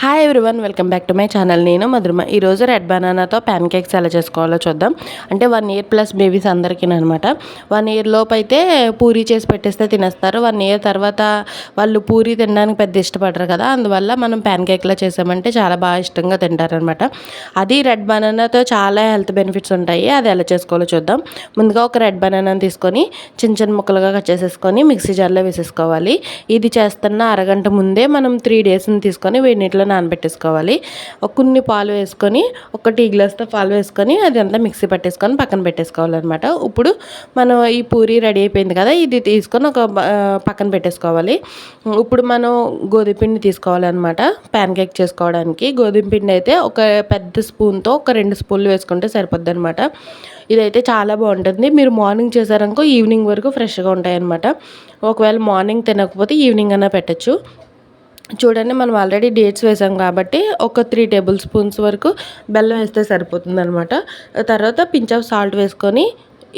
Hi everyone welcome back to my channel నేను మధురమ. ఈరోజు red బనానాతో pan cakes ఎలా చేసుకోవాలో చూద్దాం. అంటే వన్ ఇయర్ ప్లస్ బేబీస్ అందరికీ అనమాట వన్ ఇయర్ లోపు అయితే పూరి చేసి పెట్టేస్తే తినేస్తారు. వన్ ఇయర్ తర్వాత వాళ్ళు పూరి తినడానికి పెద్ద ఇష్టపడరు కదా. అందువల్ల మనం ప్యాన్ కేక్లో చేసామంటే చాలా బాగా ఇష్టంగా తింటారనమాట అది రెడ్ బనానాతో చాలా హెల్త్ బెనిఫిట్స్ ఉంటాయి. అది ఎలా చేసుకోవాలో చూద్దాం. ముందుగా ఒక రెడ్ బనానాని తీసుకొని చిన్న చిన్న ముక్కలుగా కట్ చేసేసుకొని మిక్సీ జార్లో వేసేసుకోవాలి. ఇది చేస్తున్న అరగంట ముందే మనం త్రీ డేస్ని తీసుకొని వీటిలో నానబెట్టేసుకోవాలి. కొన్ని పాలు వేసుకొని ఒక టీ గ్లాస్తో పాలు వేసుకొని అది అంతా మిక్సీ పట్టేసుకొని పక్కన పెట్టేసుకోవాలన్నమాట. ఇప్పుడు మనం ఈ పూరి రెడీ అయిపోయింది కదా ఇది తీసుకొని ఒక పక్కన పెట్టేసుకోవాలి. ఇప్పుడు మనం గోధుమ పిండి తీసుకోవాలన్నమాట ప్యాన్ కేక్ చేసుకోవడానికి. గోధుమ పిండి అయితే ఒక పెద్ద స్పూన్తో ఒక రెండు స్పూన్లు వేసుకుంటే సరిపోద్ది అనమాట ఇదైతే చాలా బాగుంటుంది. మీరు మార్నింగ్ చేశారనుకో ఈవినింగ్ వరకు ఫ్రెష్గా ఉంటాయి అనమాట ఒకవేళ మార్నింగ్ తినకపోతే ఈవినింగ్ అయినా పెట్టచ్చు. చూడండి మనం ఆల్రెడీ డేట్స్ వేసాం కాబట్టి ఒక త్రీ టేబుల్ స్పూన్స్ వరకు బెల్లం వేస్తే సరిపోతుంది అనమాట తర్వాత పించ్ ఆఫ్ సాల్ట్ వేసుకొని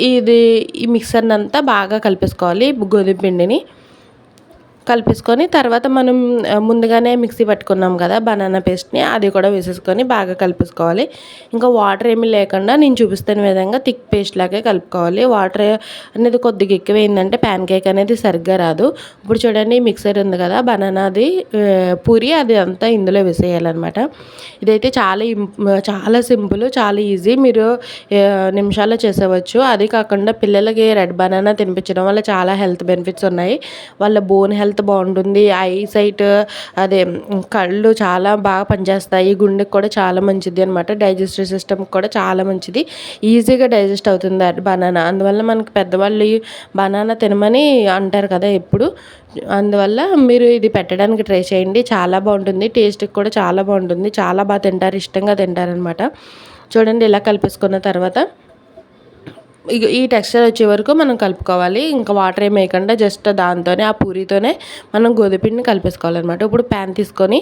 ఇది ఈ మిక్సర్ని అంతా బాగా కలిపేసుకోవాలి గోధుమ పిండిని. కలిపేసుకొని తర్వాత మనం ముందుగానే మిక్సీ పట్టుకున్నాం కదా బనానా పేస్ట్ని అది కూడా వేసేసుకొని బాగా కలిపేసుకోవాలి. ఇంకా వాటర్ ఏమీ లేకుండా నేను చూపిస్తున్న విధంగా థిక్ పేస్ట్ లాగే కలుపుకోవాలి. వాటర్ అనేది కొద్దిగా ఎక్కువైందంటే ప్యాన్ కేక్ అనేది సరిగ్గా రాదు. ఇప్పుడు చూడండి మిక్సర్ ఉంది కదా బనానాది పూరి అది అంతా ఇందులో వేసేయాలన్నమాట. ఇదైతే చాలా చాలా సింపుల్ చాలా ఈజీ. మీరు నిమిషాల్లో చేసేవచ్చు. అది కాకుండా పిల్లలకి రెడ్ బనానా తినిపించడం వల్ల చాలా హెల్త్ బెనిఫిట్స్ ఉన్నాయి. వాళ్ళ బోన్ హెల్త్ హెల్త్ బాగుంటుంది. ఐ సైట్ అదే కళ్ళు చాలా బాగా పనిచేస్తాయి. గుండెకి కూడా చాలా మంచిది అనమాట డైజెస్టివ్ సిస్టమ్కి కూడా చాలా మంచిది. ఈజీగా డైజెస్ట్ అవుతుంది బనానా. అందువల్ల మనకి పెద్దవాళ్ళు బనానా తినమని అంటారు కదా ఎప్పుడు. అందువల్ల మీరు ఇది పెట్టడానికి ట్రై చేయండి. చాలా బాగుంటుంది. టేస్ట్కి కూడా చాలా బాగుంటుంది. చాలా బాగా తింటారు. ఇష్టంగా తింటారనమాట చూడండి ఇలా కలిపేసుకున్న తర్వాత ఈ టెక్స్చర్ వచ్చే వరకు మనం కలుపుకోవాలి. ఇంకా వాటర్ ఏం వేయకుండా జస్ట్ దాంతోనే ఆ పూరితోనే మనం గోధుమపిండిని కలిపేసుకోవాలన్నమాట. ఇప్పుడు ప్యాన్ తీసుకొని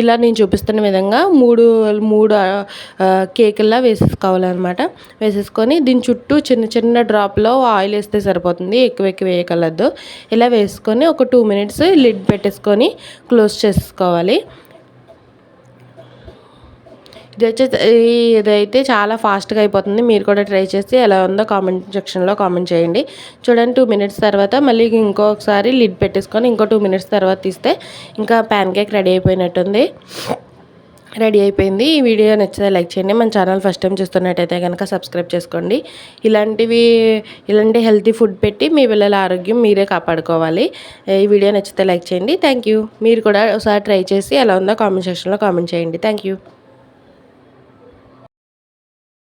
ఇలా నేను చూపిస్తున్న విధంగా మూడు మూడు కేకుల్లా వేసేసుకోవాలన్నమాట. వేసేసుకొని దీని చుట్టూ చిన్న చిన్న డ్రాప్లో ఆయిల్ వేస్తే సరిపోతుంది. ఎక్కువ ఎక్కువ వేయగలదు. ఇలా వేసుకొని ఒక టూ మినిట్స్ లిడ్ పెట్టేసుకొని క్లోజ్ చేసుకోవాలి ఇది వచ్చి ఇదైతే చాలా ఫాస్ట్గా అయిపోతుంది. మీరు కూడా ట్రై చేసి ఎలా ఉందో కామెంట్ సెక్షన్లో కామెంట్ చేయండి. చూడండి టూ మినిట్స్ తర్వాత మళ్ళీ ఇంకొకసారి లిడ్ పెట్టేసుకొని ఇంకో టూ మినిట్స్ తర్వాత తీస్తే ఇంకా ప్యాన్ కేక్ రెడీ అయిపోయినట్టుంది. రెడీ అయిపోయింది. ఈ వీడియో నచ్చితే లైక్ చేయండి. మన ఛానల్ ఫస్ట్ టైం చూస్తున్నట్టయితే కనుక సబ్స్క్రైబ్ చేసుకోండి. ఇలాంటివి ఇలాంటి హెల్తీ ఫుడ్ పెట్టి మీ పిల్లల ఆరోగ్యం మీరే కాపాడుకోవాలి. ఈ వీడియో నచ్చితే లైక్ చేయండి. థ్యాంక్ యూ మీరు కూడా ఒకసారి ట్రై చేసి ఎలా ఉందో కామెంట్ సెక్షన్లో కామెంట్ చేయండి. Thank you